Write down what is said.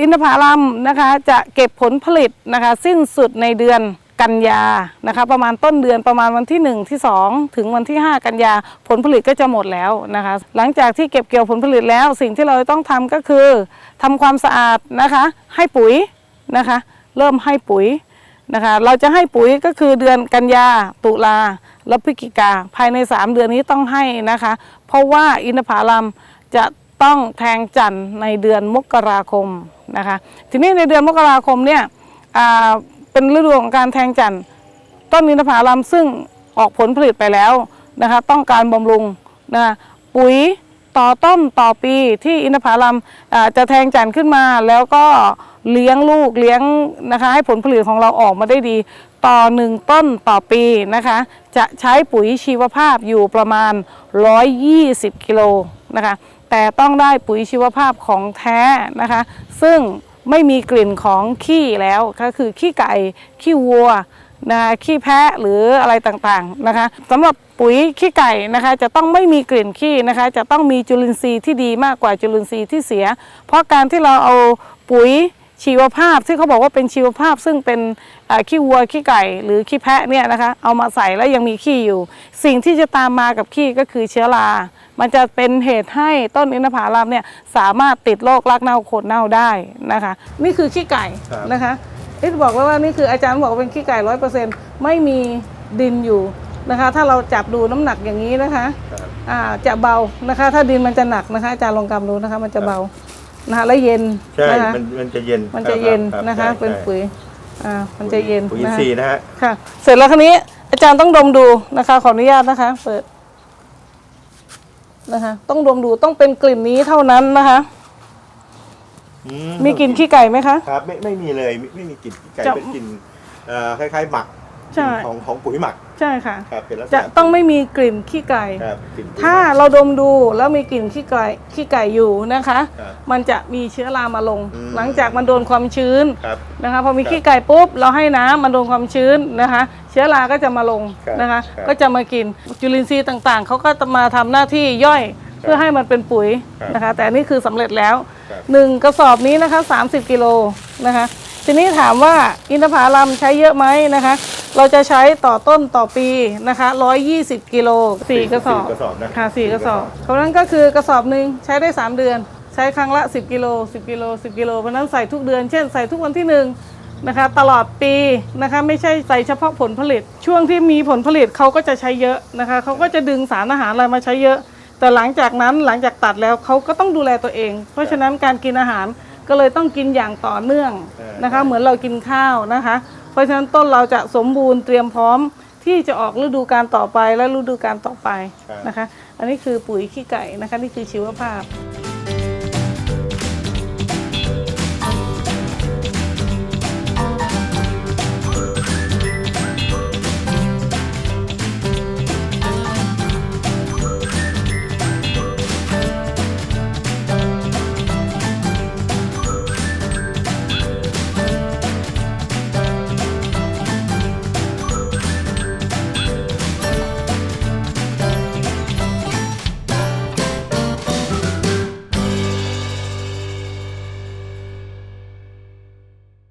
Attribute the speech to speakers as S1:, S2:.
S1: อินทผลัมนะคะจะเก็บผลผลิตนะคะสิ้นสุดในเดือนกันยานะคะประมาณต้นเดือนประมาณวันที่ 1 ที่ 2 ถึงวันที่ 5 กันยาผลผลิตก็จะหมดแล้วนะคะหลังจากที่เก็บเกี่ยวผลผลิตแล้ว สิ่งที่เราต้องทำก็คือทำความสะอาดนะคะให้ปุ๋ยนะคะเริ่มให้ปุ๋ยนะคะเราจะให้ปุ๋ยก็คือเดือนกันยาตุลาและพฤศจิกาภายใน 3 เดือนนี้ต้องให้นะคะ เพราะว่าอินทผลัมจะ ต้องแทงจันทร์ในเดือนมกราคมนะคะ ทีนี้ในเดือนมกราคมเนี่ยเป็นฤดูของการแทงจันทร์ต้นอินทผลัมซึ่งออกผลผลิตไปแล้วนะคะต้องการบำรุงนะคะปุ๋ยต่อต้นต่อปีที่อินทผลัมจะแทงจันทร์ขึ้นมา แล้วก็เลี้ยงลูกเลี้ยงนะคะให้ผลผลิตของเราออกมาได้ดี ต่อหนึ่งต้นต่อปีนะคะ จะใช้ปุ๋ยชีวภาพอยู่ประมาณ 120 กิโล นะคะ แต่ต้องได้ปุ๋ยชีวภาพของแท้นะคะ ซึ่งไม่มีกลิ่นของขี้แล้วก็คือขี้ไก่ขี้วัวนะคะขี้แพะหรืออะไรต่างๆนะคะสำหรับปุ๋ยขี้ไก่นะคะจะต้องไม่มีกลิ่นขี้นะคะ จะต้องมีจุลินทรีย์ที่ดีมากกว่าจุลินทรีย์ที่เสีย เพราะการที่เราเอาปุ๋ย ชีวภาพที่เขาบอกว่าเป็นชีวภาพ ซึ่งเป็นขี้วัวขี้ไก่ หรือขี้แพะเนี่ยนะคะเอามาใส่แล้วยังมีขี้อยู่ สิ่งที่จะตามมากับขี้ก็คือเชื้อรา มันจะเป็นเหตุให้ต้นอินทผลัมเนี่ยสามารถติดโรครากเน่าโคนเน่าได้นะคะ นี่คือขี้ไก่นะคะที่บอกแล้วว่านี่คืออาจารย์บอกเป็นขี้ไก่ร้อยเปอร์เซ็นต์ไม่มีดินอยู่นะคะ ถ้าเราจับดูน้ำหนักอย่างนี้นะคะอ่าจะเบานะคะ ถ้าดินมันจะหนักนะคะอาจารย์ลองกำดูนะคะ มันจะเบา นะคะและเย็น
S2: ใช่
S1: นะคะ
S2: มันมันจะเย็น
S1: มันจะเย็น
S2: รับ
S1: นะคะ
S2: ใช่
S1: เป็น
S2: ใช่
S1: ปุ๋ยอ่ามันจะเย็น
S2: ปุ๋ยอิน
S1: นะคะ
S2: ทรีย์นะฮะ
S1: ค่ะ เสร็จแล้วคราวนี้อาจารย์ต้องดมดูนะคะ ขออนุญาตนะคะ เปิดนะคะ ต้องดมดูต้องเป็นกลิ่นนี้เท่านั้นนะคะ
S2: อื
S1: มีกลิ่นขี้ไก่ไหมคะ
S2: ครับไม่ไม่มีเลยไม่ไม่มีกลิ่นไก่
S1: จะ
S2: เป็นกลิ่นเอ่อคล้ายๆหมัก
S1: ใช่
S2: กลิ่นของของปุ๋ยหมัก
S1: ใช่ค่ะ
S2: ครับเป็นลักษ
S1: จะ
S2: ณะ
S1: ต้องไม่มีกลิ่นขี้ไก่
S2: ครับกลิ่นปุ๋ย
S1: ถ้า
S2: หมัก
S1: เราดมดูแล้วมีกลิ่นขี้ไก่ขี้ไก่อยู่นะคะ
S2: ครับ
S1: มันจะมีเชื้อรามาลง
S2: อืม
S1: หลังจากมันโดนความชื้น
S2: ครับ
S1: นะคะพอมี
S2: ครับ
S1: ขี้ไก่ปุ๊บเราให้น้ำมันโดนความชื้นนะคะ เชื้อราก็จะมาลง
S2: ครับ
S1: นะคะ
S2: ครับ
S1: ก็จะมากินจุลินทรีย์ต่างๆเขาก็จะมาทำหน้าที่ย่อยเพื่อให้มันเป็นปุ๋ย
S2: ครับ
S1: นะคะ แต่อันนี่คือสำเร็จแล้ว
S2: ครับ
S1: หนึ่งกระสอบนี้นะคะ 30 กิโลนะคะ ทีนี้ถามว่าอินทผลัมใช้เยอะไหมนะคะ เราจะใช้ต่อต้นต่อปีนะคะ 120 กิโลสี่กระสอบ
S2: กระสอบนะ
S1: ค่ะสี่กระสอบเพราะฉะนั้นก็คือกระสอบหนึ่งใช้ได้ 3 เดือน ใช้ครั้งละ 10 กิโล 10 กิโล 10 กิโลเพราะฉะนั้นใส่ทุกเดือน เช่นใส่ทุกวันที่หนึ่งนะคะ ตลอดปีนะคะไม่ใช่ใส่เฉพาะผลผลิต ช่วงที่มีผลผลิตเขาก็จะใช้เยอะนะคะเขาก็จะดึงสารอาหารอะไรมาใช้เยอะ แต่หลังจากนั้นหลังจากตัดแล้วเขาก็ต้องดูแลตัวเอง เพราะฉะนั้นการกินอาหารก็เลยต้องกินอย่างต่อเนื่องนะคะ เหมือนเรากินข้าวนะคะเพ ราะฉะนั้นต้นเราจะสมบูรณ์เตรียมพร้อมที่จะออกฤดูการต่อไปและฤดูการต่อไปนะคะ อันนี้คือปุ๋ยขี้ไก่นะคะนี่คือชีวภาพ